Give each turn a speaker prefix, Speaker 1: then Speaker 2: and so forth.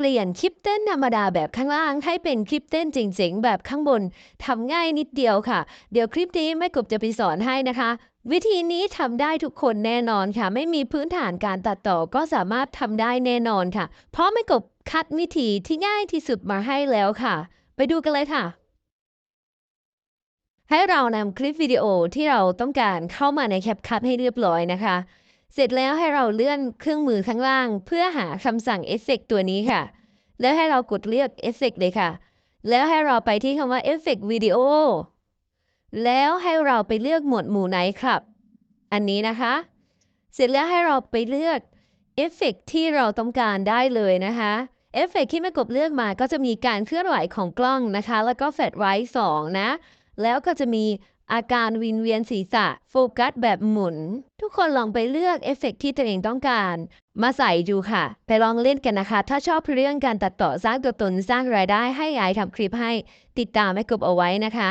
Speaker 1: เปลี่ยนคลิปเต้นธรรมดาแบบข้างล่าง ให้เป็นคลิปเต้นเจ๋งๆ แบบข้างบนทำง่ายนิดเดียวค่ะ เดี๋ยวคลิปนี้แม่กบจะไปสอนให้นะคะ วิธีนี้ทำได้ทุกคนแน่นอนค่ะ ไม่มีพื้นฐานการตัดต่อก็สามารถทำได้แน่นอนค่ะ เพราะแม่กบคัดวิธีที่ง่ายที่สุดมาให้แล้วค่ะ ไปดูกันเลยค่ะ ให้เรานำคลิปวิดีโอที่เราต้องการเข้ามาในแคปคัทให้เรียบร้อยนะคะ เสร็จแล้วให้เราเลื่อนเครื่องมือข้างล่าง เพื่อหาคำสั่งเอฟเฟกตัวนี้ค่ะ แล้วให้เรากดเลือกเอฟเฟกเลยค่ะ แล้วให้เราไปที่คำว่าเอฟเฟกวิดีโอแล้วให้เราไปเลือกหมวดหมู่ไหนครับ อันนี้นะคะ เสร็จแล้วให้เราไปเลือกเอฟเฟกที่เราต้องการได้เลยนะคะเอฟเฟกที่แม่กบเลือกมาก็จะมีการเคลื่อนไหวของกล้องนะคะ แล้วก็แฟลชไลท์สองนะ แล้วก็จะมี อาการวินเวียนศีรษะ โฟกัสแบบหมุน ทุกคนลองไปเลือกเอฟเฟกต์ที่ตัวเองต้องการ มาใส่ดูค่ะ ไปลองเล่นกันนะคะ ถ้าชอบเรื่องการตัดต่อสร้างตัวตนสร้างรายได้ให้ไอทำคลิปให้ ติดตามแม่กบเอาไว้นะคะ